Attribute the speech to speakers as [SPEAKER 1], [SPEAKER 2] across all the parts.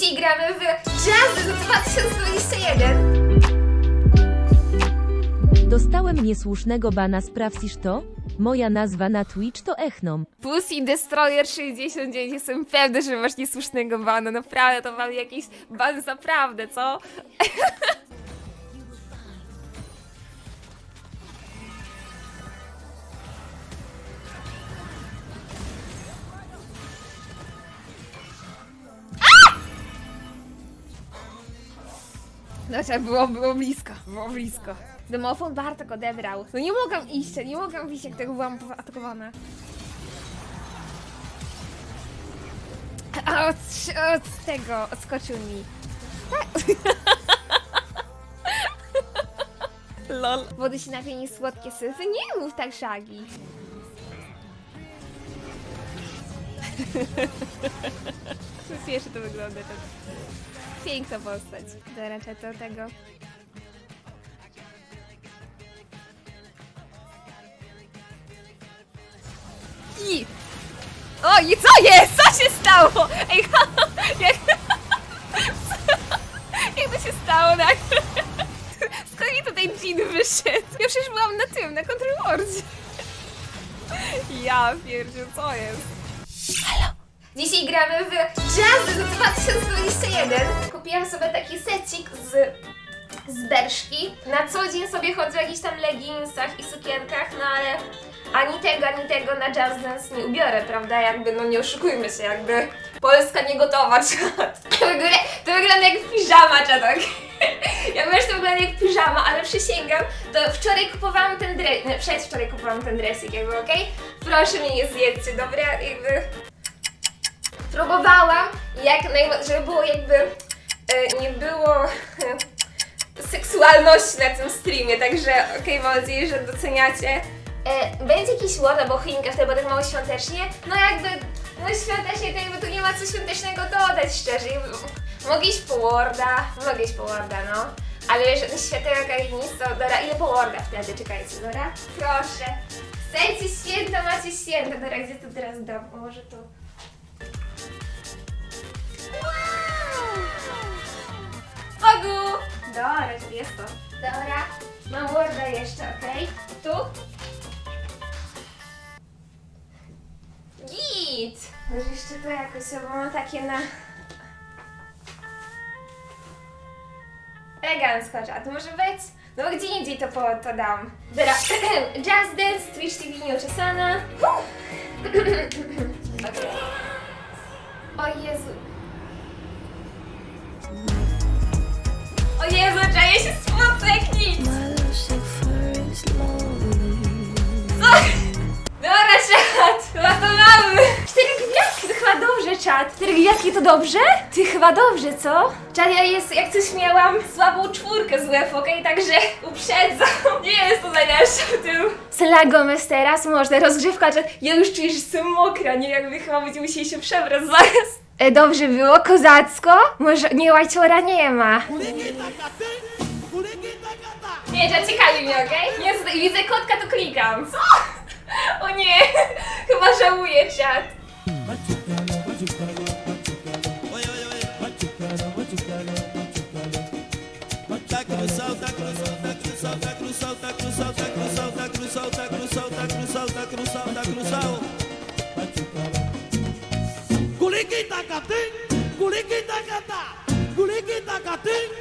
[SPEAKER 1] Dzisiaj gramy w Jazz 2021.
[SPEAKER 2] Dostałem niesłusznego bana, sprawdzisz to? Moja nazwa na Twitch to Echnom.
[SPEAKER 1] Pussy Destroyer 69. Jestem pewna, że masz niesłusznego bana. Naprawdę, to mam jakiś ban naprawdę, co? Znaczy, było, było blisko, było blisko. Domofon Bartek odebrał. No nie mogłam iść, nie mogłam iść, jak tego byłam atakowana. A od, od tego odskoczył mi. Tak. Lol. Wody się napieni słodkie syfy. Nie mów tak, Shaggy. Śmiesznie to wygląda. To piękna postać. Doręczę do tego. I... O, i co jest? Co się stało? Ej, jak... jak to się stało nagle? Skąd mi tutaj dżin wyszedł? Ja przecież byłam na tym, na kontrolordzie. Ja pierdziu, co jest? Dzisiaj gramy w Jazz 2021. Kupiłam sobie taki secik z z berszki. Na co dzień sobie chodzę w jakichś tam leginsach i sukienkach, no ale ani tego, ani tego na Jazz Dance nie ubiorę, prawda? Jakby, no nie oszukujmy się, jakby Polska nie gotowa. To wygląda, jak piżama, czat, ok? Ja wiem, że to wygląda jak piżama, ale przysięgam, to wczoraj kupowałam ten dres, nie, przedwczoraj kupowałam ten dresik, jakby, okej? Proszę mnie nie zjedzcie, dobra? Jakby... Próbowałam, jak żeby było jakby, e, nie było... e, seksualności na tym streamie, także okej, mam nadzieję, że doceniacie. E, będzie jakiś Word albo choinka, wtedy będzie mało świątecznie. No jakby, no świątecznie to jakby tu nie ma co świątecznego dodać, szczerze. Mogę iść po Worda, mogę iść po Worda, no. Ale żaden światełek ani nic, to ile po Worda wtedy, czekajcie, dobra? Proszę. Chcecie święta, macie święta. Dobra, gdzie to teraz dam? Może tu. Ogu! Dobra, czyli jest to. Dobra, mam Worda jeszcze, okej? Tu? Git! Może jeszcze to jakoś, bo mam takie na... Elegancko, a to może być? No gdzie indziej to, po, to dam. Dobra, Jazz Dance, Twitch TV nieuczesana. Okej. O Jezu. Czat. Cztery gwiazdki to dobrze? Ty chyba dobrze, co? Czat, ja jest, jak coś miałam słabą czwórkę z łeb, okej? Także uprzedzam. Nie jest to najlepsze w tym. Selena Gomez teraz, można rozgrzewka, czat. Ja już czuję, że jestem mokra, nie? Jakby chyba będziemy musieli się przebrać zaraz. E, Dobrze było, kozacko? Może nie łajciora nie ma. Nie, to ciekawi mnie, okej? Tutaj widzę kotka, to klikam. Co? O nie, chyba żałuję czat.
[SPEAKER 3] Tá cruzal, tá cruzal, tá cruzal, tá cruzal, tá cruzal, tá cruzal, tá cruzal, tá cruzal, tá cruzal, tá cruzal, tá cruzal. Guliki takating, guliki takata, guliki takating,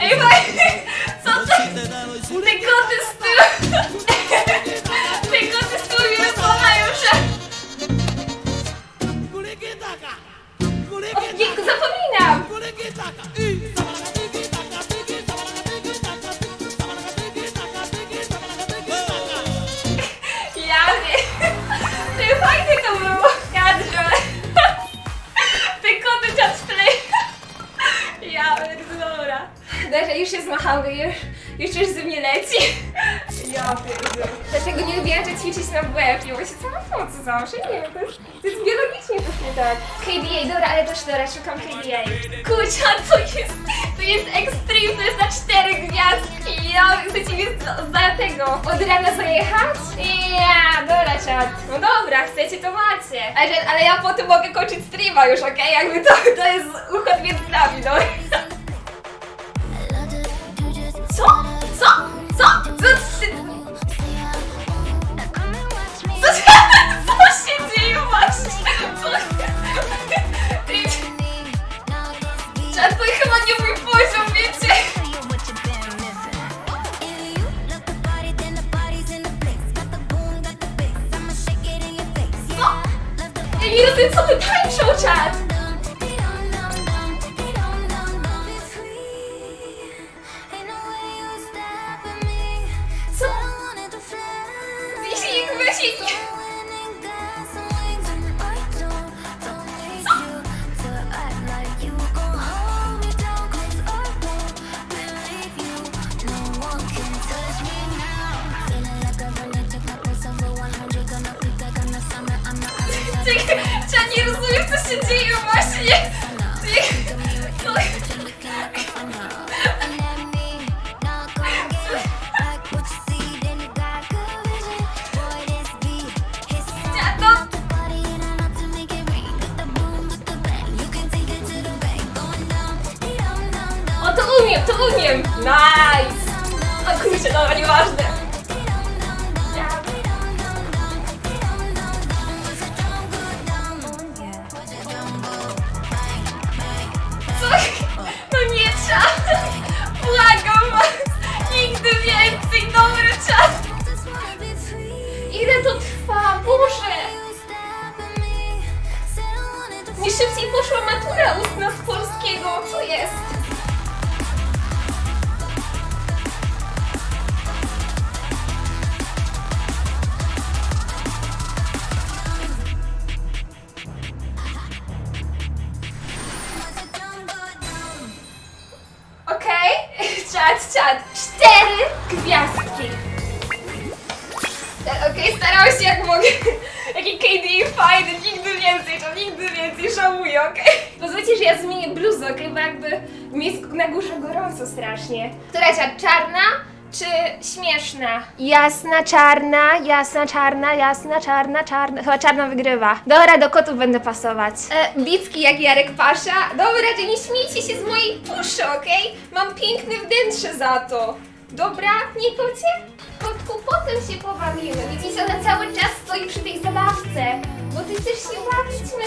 [SPEAKER 1] Ei, vai! Só tem... Tem Już ze mnie leci. Ja pierdolę. Dlatego nie lubiłam że ćwiczyć na WF, ja się sama po co zawsze, nie wiem, to jest, to jest biologicznie pewnie tak. KDA, dobra, ale też dobra, szukam KDA. Kurczę, to jest, to jest extreme, to jest na cztery gwiazdki, ja chcecie mnie za, za tego, od rana zajechać? Ja, dobra czat, no dobra, chcecie to macie. Ale, ale ja potem mogę kończyć streama już, okej, jakby to, to jest uchod między nami, no. Czad, nie rozumiem, co się dzieje właśnie. O, to umiem, to umiem! Nice! O kurczę, dobra, nieważne. Czad, czad. Cztery gwiazdki. E, Okej, starałam się jak mogę. Jaki KD fajny, nigdy więcej, to nigdy więcej żałuję, okej? Pozwólcie, że ja zmienię bluzę, okej? Bo jakby mi jest na górze gorąco strasznie. Która czad, czarna czy śmieszna? Jasna, czarna, jasna, czarna, jasna, czarna, czarna. Chyba czarna wygrywa. Dobra, do kotów będę pasować. E, bicki jak Jarek Pasza. Dobra, że nie śmiejcie się z mojej puszy, okej? Mam piękne wnętrze za to. Dobra, nie kocie? Kotku, potem się pobawimy. Widzicie, ona cały czas stoi przy tej zabawce. Bo ty chcesz się bawić, myszka,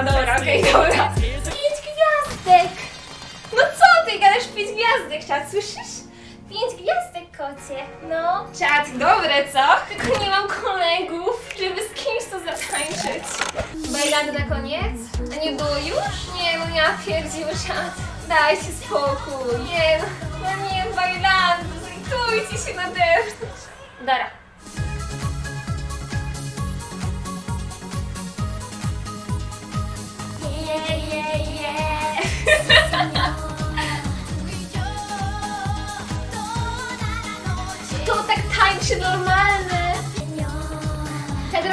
[SPEAKER 1] A dobra, okej, dobra. Pięć gwiazdek. No co ty gadasz pięć gwiazdek, czat, słyszysz? Pięć gwiazdek, kocie. No. Czad, dobre, co? Tylko nie mam kolegów, żeby z kimś to zatańczyć. Bajlando na koniec? A nie było już? Nie, no ja pierdził czad. Dajcie spokój. Nie, no, no nie, bajlando, zlitujcie się nade mną. Dobra.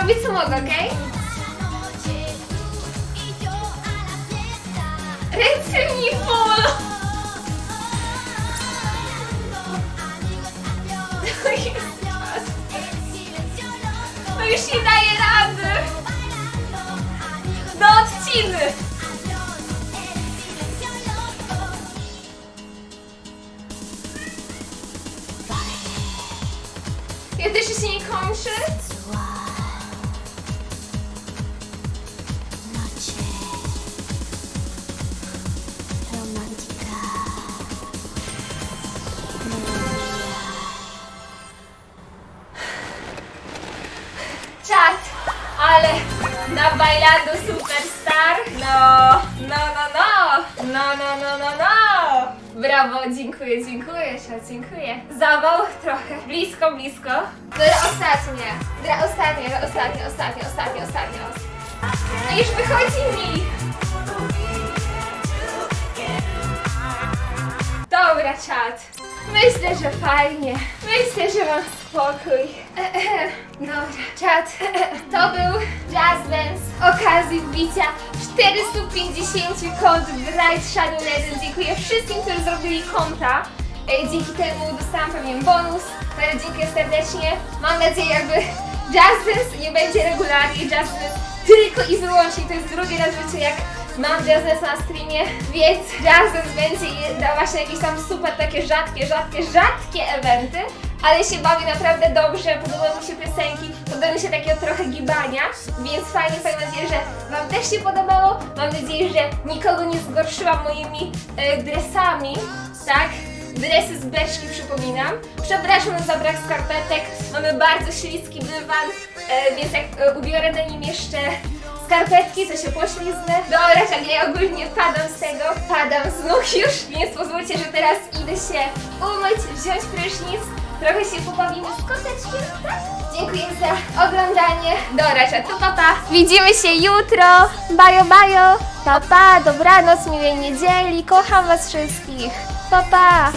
[SPEAKER 1] Robię co mogę, okej? Ręce mi bolą. Czas. No już nie daję rady. Do odciny. Brawo, dziękuję, dziękuję, szat, dziękuję. Zawał trochę, blisko, blisko. Dobra, ostatnie. Dobra, ostatnie, ostatnie, ostatnie, ostatnie, ostatnie. A już wychodzi mi. Dobra, czat. Myślę, że fajnie. Myślę, że mam spokój. Dobra, czat. To był Jazz Dance. Okazji wbicia 450 kont w Bright Shadow Legends. Dziękuję wszystkim, którzy zrobili konta. E, Dzięki temu dostałam pewien bonus. Bardzo dziękuję serdecznie. Mam nadzieję, jakby Jazz Dance nie będzie regularnie. Jazz Dance tylko i wyłącznie. To jest drugi raz w życiu, jak mam Jazz Dance na streamie, więc Jazz Dance będzie je- da właśnie jakieś tam super takie rzadkie, rzadkie, rzadkie eventy. Ale się bawię naprawdę dobrze, podobają mi się piosenki, podoba mi się takiego trochę gibania, więc fajnie, mam nadzieję, że Wam też się podobało. Mam nadzieję, że nikogo nie zgorszyłam moimi e, dresami, tak? Dresy z beczki przypominam. Przepraszam za brak skarpetek, mamy bardzo śliski dywan, e, więc jak e, ubiorę na nim jeszcze skarpetki, to się pośliznę. Dobra, tak ja ogólnie padam z tego, padam z nóg już, więc pozwólcie, że teraz idę się umyć, wziąć prysznic, trochę się pobawimy z koteczkiem, tak? Dziękuję za oglądanie. Dobra, czat, to papa. Widzimy się jutro. Bajo, bajo. Papa, dobranoc, miłej niedzieli. Kocham was wszystkich. Papa.